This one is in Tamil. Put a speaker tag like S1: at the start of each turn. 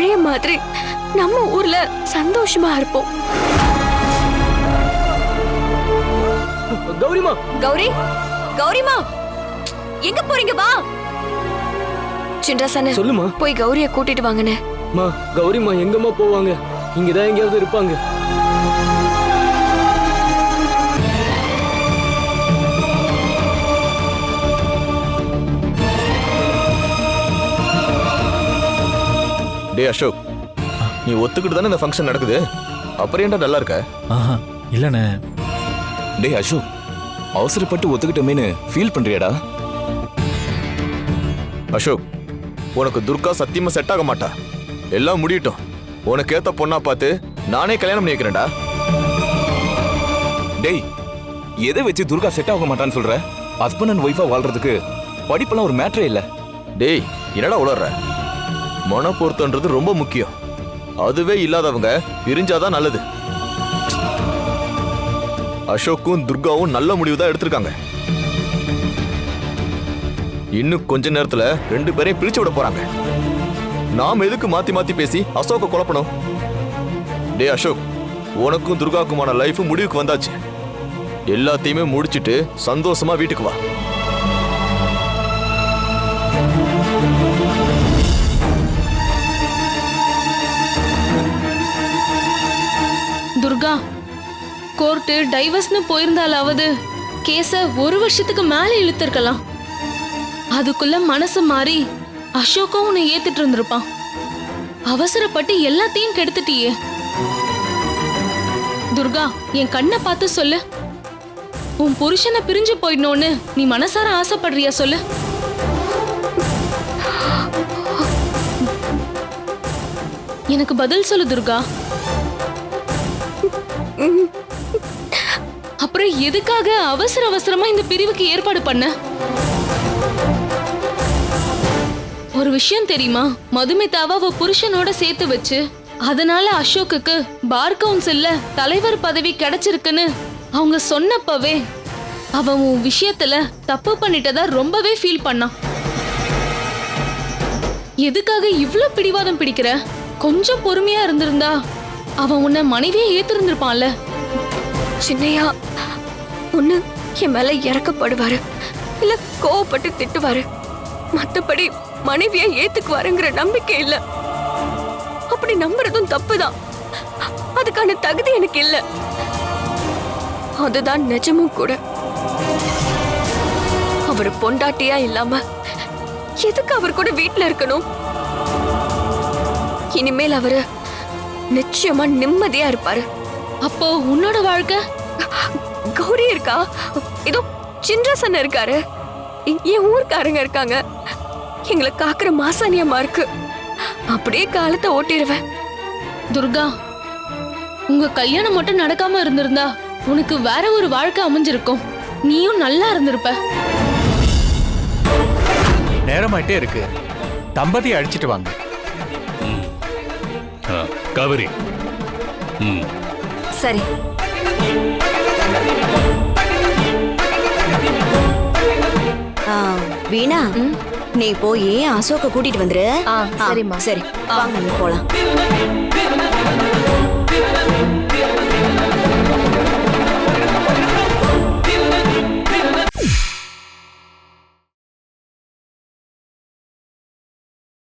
S1: பழைய மாதிரி நம்ம ஊர்ல சந்தோஷமா இருப்போம்.
S2: கௌரிமா!
S1: கௌரி கௌரிமா! எங்க போறீங்க? வா! சின்ராசன
S2: சொல்லுமா.
S1: போய் கௌரிய கூட்டிட்டு வாங்கண்ணே.
S2: மா கௌரிமா எங்கம்மா போவாங்க? இங்கதான் எங்கேயாவது இருப்பாங்க.
S3: டே அசோக் நீ ஒத்துக்கிட்டு தானே இந்த ஃபங்க்ஷன் நடக்குது? அப்புறம் ஏன்டா நல்லா இருக்க?
S4: ஆஹா இல்லைண்ணே.
S5: டேய் அசோக் அவசரப்பட்டு ஒத்துக்கிட்டோமேனு ஃபீல் பண்றியாடா?
S3: அசோக் உனக்கு துர்கா சத்தியமா செட் ஆக மாட்டா. எல்லாம் முடியட்டும். உனக்கு ஏத்த பொண்ணா பார்த்து நானே கல்யாணம் பண்ணி வைக்கிறேன்டா
S5: டேய் எதை வச்சு துர்கா செட் ஆக மாட்டான்னு சொல்ற? ஹஸ்பண்ட் அண்ட் ஒய்ஃபா வாழ்றதுக்கு படிப்பெல்லாம் ஒரு மேட்டரே இல்ல.
S3: டேய் என்னடா உளர்ற? மன பொருத்தன்றது ரொம்ப முக்கியம். அதுவே இல்லாதவங்க பிரிஞ்சாதான் நல்லது. அசோக்கும் துர்காவும் நல்ல முடிவு தான் எடுத்திருக்காங்க. இன்னும் கொஞ்ச நேரத்துல ரெண்டு பேரையும் பிரிச்சு விட போறாங்க. நாம் எதுக்கு மாத்தி மாத்தி பேசி அசோக்க குழப்பணும்? டேய் அசோக் உனக்கும் துர்காக்குமான லைஃப் முடிவுக்கு வந்தாச்சு. எல்லாத்தையுமே முடிச்சிட்டு சந்தோஷமா வீட்டுக்கு வா.
S6: கோர்ட்டு டைவர்ஸ்னு போயிருந்தாலாவது கேஸ ஒரு வருஷத்துக்கு மேல இழுத்திருக்கலாம். அதுக்குள்ள மனசு மாறி அசோக்கும் உன்னை ஏத்துட்டு இருந்திருப்பான். அவசரப்பட்டு எல்லாத்தையும் கெடுத்துட்டியே. துர்கா என் கண்ணை பார்த்து சொல்லு. உன் புருஷனை பிரிஞ்சு போயிடணும்னு நீ மனசார ஆசைப்படுறியா சொல்லு. எனக்கு பதில் சொல்லு துர்கா. அப்புறம் எதுக்காக அவசர அவசரமா இந்த பிரிவுக்கு ஏற்பாடு பண்ண? ஒரு விஷயம் தெரியுமா? மதுமிதாவை அவ புருஷனோட சேர்த்து வச்சு அதனால அசோக்குக்கு பார் கவுன்சில்ல தலைவர் பதவி கிடைச்சிருக்குன்னு அவங்க சொன்னப்பவே அவன் உன் விஷயத்துல தப்பு பண்ணிட்டதா ரொம்பவே ஃபீல் பண்ணான் எதுக்காக இவ்ளோ பிடிவாதம் பிடிக்கிற? கொஞ்சம் பொறுமையா இருந்திருந்தா அவன் உன்னை மனைவியே ஏத்திருந்திருப்பான்ல.
S1: சின்னையா. ஒண்ணு என் மேல இறக்கப்படுவாரு. இல்ல கோவப்பட்டு திட்டுவாரு. மத்தபடி மனைவிய ஏத்துக்குவாருங்கிற நம்பிக்கை இல்ல. அப்படி நம்புறதும் தப்புதான். அதுக்கான தகுதி எனக்கு இல்ல. அதுதான் நிஜமும் கூட. அவர் பொண்டாட்டியா இல்லாம எதுக்கு அவர் கூட வீட்டுல இருக்கணும்? இனிமேல் அவரு நிச்சயமா நிம்மதியா இருப்பாரு.
S6: அப்போ உன்னோட வாழ்க்கை?
S1: கௌரி இருக்கா? இதோ சின்ரசன் இருக்காரு. என் ஊர்க்காரங்க இருக்காங்க. எங்களை காக்குற மாசாணியம்மா இருக்கு அப்படியே காலத்தை ஓட்டிடுவேன்
S6: துர்கா உங்க கல்யாணம் மட்டும் நடக்காம இருந்திருந்தா உனக்கு வேற ஒரு வாழ்க்கை அமைஞ்சிருக்கும். நீயும் நல்லா இருந்திருப்ப.
S4: நேரமாயிட்டே இருக்கு. தம்பதியை அழிச்சிட்டு வாங்க.
S7: ஆ, காவேரி ம்.
S1: சரி.
S8: வீணா? நீ போய் அசோக்க கூட்டிட்டு வந்துரு.
S1: சரிம்மா.
S8: சரி. வாங்க போலாம்.